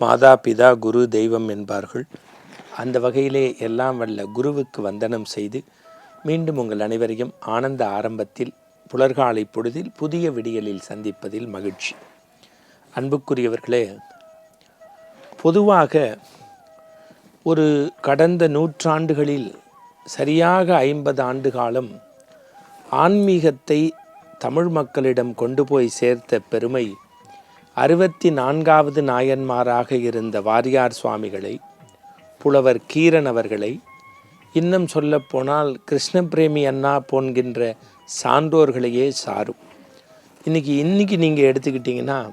மாதா பிதா குரு தெய்வம் என்பார்கள். அந்த வகையிலே எல்லாம் வல்ல குருவுக்கு வந்தனம் செய்து மீண்டும் உங்கள் அனைவரையும் ஆனந்த ஆரம்பத்தில் புலர்காலை பொழுதில் புதிய விடியலில் சந்திப்பதில் மகிழ்ச்சி. அன்புக்குரியவர்களே பொதுவாக ஒரு கடந்த நூற்றாண்டுகளில் சரியாக ஐம்பது ஆண்டு காலம் ஆன்மீகத்தை தமிழ் மக்களிடம் கொண்டு போய் சேர்த்த பெருமை அறுபத்தி நான்காவது நாயன்மாராக இருந்த வாரியார் சுவாமிகளை புலவர் கீரன் அவர்களை இன்னும் சொல்லப்போனால் கிருஷ்ணபிரேமி அண்ணா போன்கின்ற சான்றோர்களையே சாரும். இன்னைக்கு இன்னைக்கு நீங்கள் எடுத்துக்கிட்டிங்கன்னா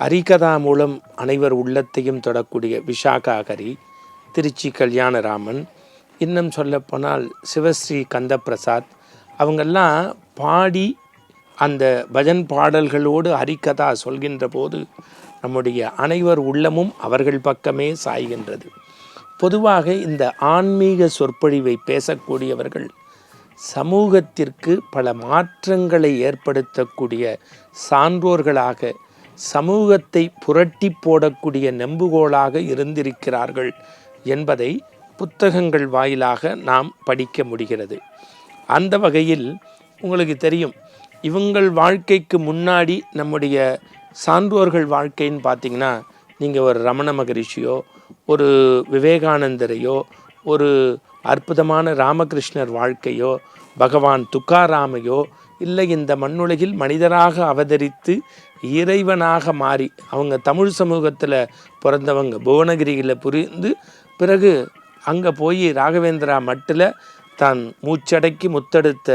அரிகதா மூலம் அனைவர் உள்ளத்தையும் தொடக்கூடிய விசாகாகரி திருச்சி கல்யாணராமன் இன்னும் சொல்லப்போனால் சிவஸ்ரீ கந்தப்பிரசாத் அவங்கெல்லாம் பாடி அந்த பஜன் பாடல்களோடு ஹரிக்கதா சொல்கின்ற போது நம்முடைய அனைவர் உள்ளமும் அவர்கள் பக்கமே சாய்கின்றது. பொதுவாக இந்த ஆன்மீக சொற்பொழிவை பேசக்கூடியவர்கள் சமூகத்திற்கு பல மாற்றங்களை ஏற்படுத்தக்கூடிய சான்றோர்களாக சமூகத்தை புரட்டி போடக்கூடிய நெம்புகோலாக இருந்திருக்கிறார்கள் என்பதை புத்தகங்கள் வாயிலாக நாம் படிக்க முடிகிறது. அந்த வகையில் உங்களுக்கு தெரியும் இவங்கள் வாழ்க்கைக்கு முன்னாடி நம்முடைய சான்றோர்கள் வாழ்க்கைன்னு பார்த்தீங்கன்னா நீங்கள் ஒரு ரமண மகரிஷியோ ஒரு விவேகானந்தரையோ ஒரு அற்புதமான ராமகிருஷ்ணர் வாழ்க்கையோ பகவான் துக்காராமையோ இல்லை இந்த மண்ணுலகில் மனிதராக அவதரித்து இறைவனாக மாறி அவங்க தமிழ் சமூகத்தில் பிறந்தவங்க புவனகிரியில் புரிந்து பிறகு அங்கே போய் ராகவேந்திரா மட்டில் தான் மூச்சடக்கி முத்தெடுத்த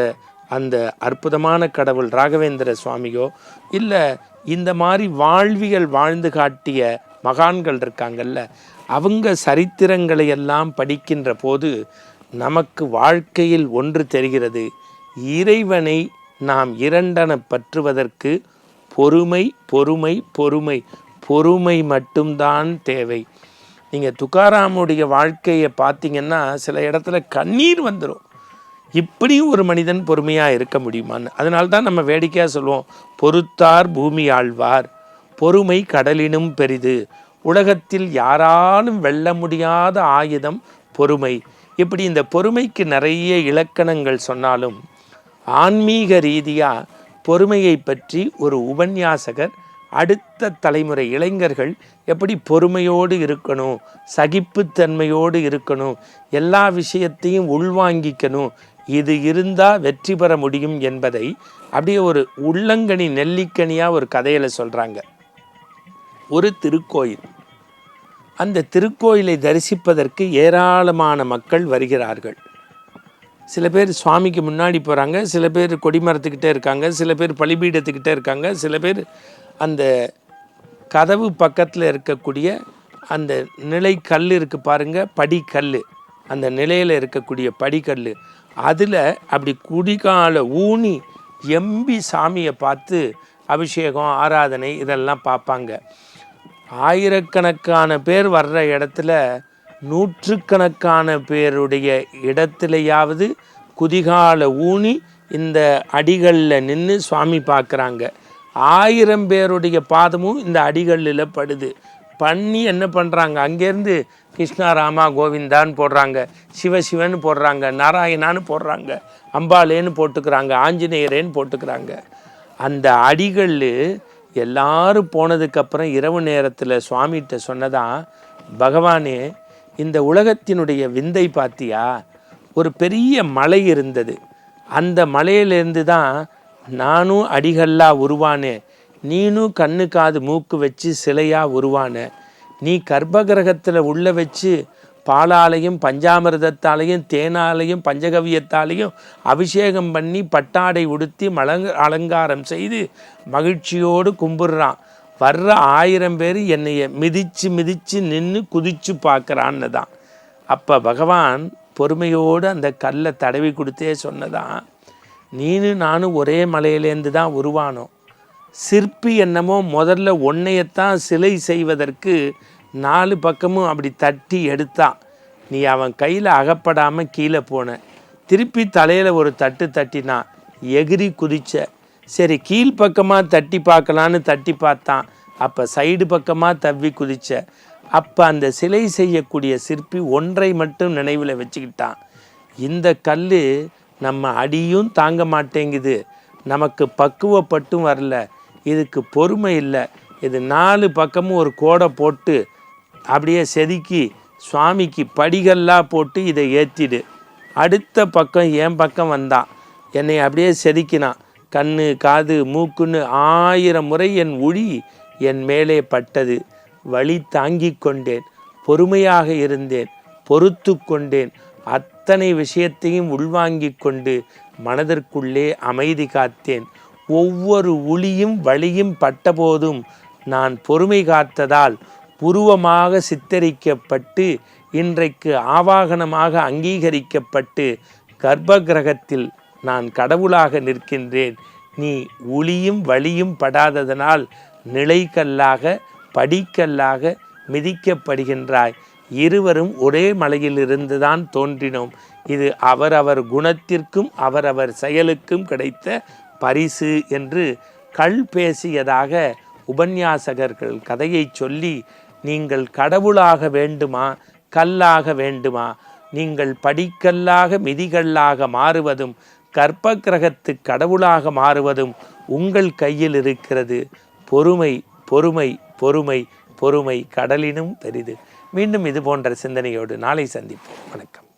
அந்த அற்புதமான கடவுள் ராகவேந்திர சுவாமியோ இல்லை இந்த மாதிரி வாழ்வியல் வாழ்ந்து காட்டிய மகான்கள் இருக்காங்கல்ல அவங்க சரித்திரங்களை எல்லாம் படிக்கின்ற போது நமக்கு வாழ்க்கையில் ஒன்று தெரிகிறது. இறைவனை நாம் இரண்டன பற்றுவதற்கு பொறுமை பொறுமை பொறுமை பொறுமை மட்டும்தான் தேவை. நீங்கள் துக்காராமுடைய வாழ்க்கையை பார்த்தீங்கன்னா சில இடத்துல கண்ணீர் வந்துடும் இப்படியும் ஒரு மனிதன் பொறுமையாக இருக்க முடியுமான்னு. அதனால்தான் நம்ம வேடிக்கையாக சொல்லுவோம் பொறுத்தார் பூமி ஆழ்வார் பொறுமை கடலினும் பெரிது. உலகத்தில் யாராலும் வெல்ல முடியாத ஆயுதம் பொறுமை. இப்படி இந்த பொறுமைக்கு நிறைய இலக்கணங்கள் சொன்னாலும் ஆன்மீக ரீதியாக பொறுமையை பற்றி ஒரு உபன்யாசகர் அடுத்த தலைமுறை இளைஞர்கள் எப்படி பொறுமையோடு இருக்கணும் சகிப்புத்தன்மையோடு இருக்கணும் எல்லா விஷயத்தையும் உள்வாங்கிக்கணும் இது இருந்தால் வெற்றி பெற முடியும் என்பதை அப்படியே ஒரு உள்ளங்கனி நெல்லிக்கனியாக ஒரு கதையில் சொல்கிறாங்க ஒரு திருக்கோயில். அந்த திருக்கோயிலை தரிசிப்பதற்கு ஏராளமான மக்கள் வருகிறார்கள். சில பேர் சுவாமிக்கு முன்னாடி போகிறாங்க சில பேர் கொடிமரத்துக்கிட்டே இருக்காங்க சில பேர் பலிபீடத்துக்கிட்டே இருக்காங்க சில பேர் அந்த கதவு பக்கத்தில் இருக்கக்கூடிய அந்த நிலை கல் இருக்குது பாருங்கள் படிக்கல் அந்த நிலையில் இருக்கக்கூடிய படிக்கல் அதில் அப்படி குடிகால ஊனி எம்பி சாமியை பார்த்து அபிஷேகம் ஆராதனை இதெல்லாம் பார்ப்பாங்க. ஆயிரக்கணக்கான பேர் வர்ற இடத்துல நூற்றுக்கணக்கான பேருடைய இடத்துலையாவது குதிகால ஊனி இந்த அடிகளில் நின்று சுவாமி பார்க்குறாங்க. ஆயிரம் பேருடைய பாதமும் இந்த அடிகளில் படுது. பண்ணி என்ன பண்ணுறாங்க அங்கேருந்து கிருஷ்ணா ராமா கோவிந்தான்னு போடுறாங்க. சிவசிவன்னு போடுறாங்க. நாராயணான்னு போடுறாங்க. அம்பாளேன்னு போட்டுக்கிறாங்க. ஆஞ்சநேயரேன்னு போட்டுக்கிறாங்க. அந்த அடிகள் எல்லாரும் போனதுக்கப்புறம் இரவு நேரத்தில் சுவாமிகிட்ட சொன்னதான் பகவானே இந்த உலகத்தினுடைய விந்தை பார்த்தியா ஒரு பெரிய மலை இருந்தது. அந்த மலையிலேருந்து தான் நானும் அடிகல்லாக உருவானேன் நீனும் கண்ணு காது மூக்கு வச்சு சிலையாக உருவான நீ கர்ப்பகிரகத்தில் உள்ள வச்சு பாலாலையும் பஞ்சாமிர்தத்தாலையும் தேனாலையும் பஞ்சகவியத்தாலையும் அபிஷேகம் பண்ணி பட்டாடை உடுத்தி மலங் அலங்காரம் செய்து மகிழ்ச்சியோடு கும்பிடுறான். வர்ற ஆயிரம் பேர் என்னைய மிதித்து மிதித்து நின்று குதித்து பார்க்குறான்னு தான் அப்போ பகவான் பொறுமையோடு அந்த கல்லை தடவி கொடுத்தே சொன்னதான் நீனு நானும் ஒரே மலையிலேருந்து தான் உருவானோம். சிற்பி என்னமோ முதல்ல ஒன்னையத்தான் சிலை செய்வதற்கு நாலு பக்கமும் அப்படி தட்டி எடுத்தான். நீ அவன் கையில் அகப்படாமல் கீழே போன. திருப்பி தலையில் ஒரு தட்டு தட்டினான். எகிரி குதிச்ச. சரி கீழ்ப்பக்கமாக தட்டி பார்க்கலான்னு தட்டி பார்த்தான். அப்போ சைடு பக்கமாக தவ்வி குதிச்ச. அப்போ அந்த சிலை செய்யக்கூடிய சிற்பி ஒன்றை மட்டும் நினைவில் வச்சுக்கிட்டான். இந்த கல் நம்ம அடியும் தாங்க மாட்டேங்குது. நமக்கு பக்குவப்பட்டும் வரல. இதுக்கு பொறுமை இல்லை. இது நாலு பக்கமும் ஒரு கோடை போட்டு அப்படியே செதுக்கி சுவாமிக்கு படிகள்லாம் போட்டு இதை ஏற்றிடு அடுத்த பக்கம் என் பக்கம் வந்தான். என்னை அப்படியே செதுக்கினான். கண்ணு காது மூக்குன்னு ஆயிரம் முறை என் உழி என் மேலே பட்டது. வழி தாங்கி கொண்டேன். பொறுமையாக இருந்தேன். பொறுத்து கொண்டேன். அத்தனை விஷயத்தையும் உள்வாங்கிக் கொண்டு மனதிற்குள்ளே அமைதி காத்தேன். ஒவ்வொரு உளியும் வழியும் பட்டபோதும் நான் பொறுமை காத்ததால் உருவமாக சித்தரிக்கப்பட்டு இன்றைக்கு ஆவாகனமாக அங்கீகரிக்கப்பட்டு கர்ப்ப கிரகத்தில் நான் கடவுளாக நிற்கின்றேன். நீ உளியும் வழியும் படாததனால் நிலைக்கல்லாக படிக்கல்லாக மிதிக்கப்படுகின்றாய். இருவரும் ஒரே மலையிலிருந்துதான் தோன்றினோம். இது அவரவர் குணத்திற்கும் அவரவர் செயலுக்கும் கிடைத்த பரிசு என்று கள் பேசியதாக உபன்யாசகர்கள் கதையை சொல்லி நீங்கள் கடவுளாக வேண்டுமா? கல்லாக வேண்டுமா? நீங்கள் படிக்கல்லாக மிதிகல்லாக மாறுவதும் கற்ப கிரகத்து கடவுளாக மாறுவதும் உங்கள் கையில் இருக்கிறது. பொறுமை பொறுமை பொறுமை பொறுமை கடலினும் பெரிது. மீண்டும் இது போன்ற சிந்தனையோடு நாளை சந்திப்போம். வணக்கம்.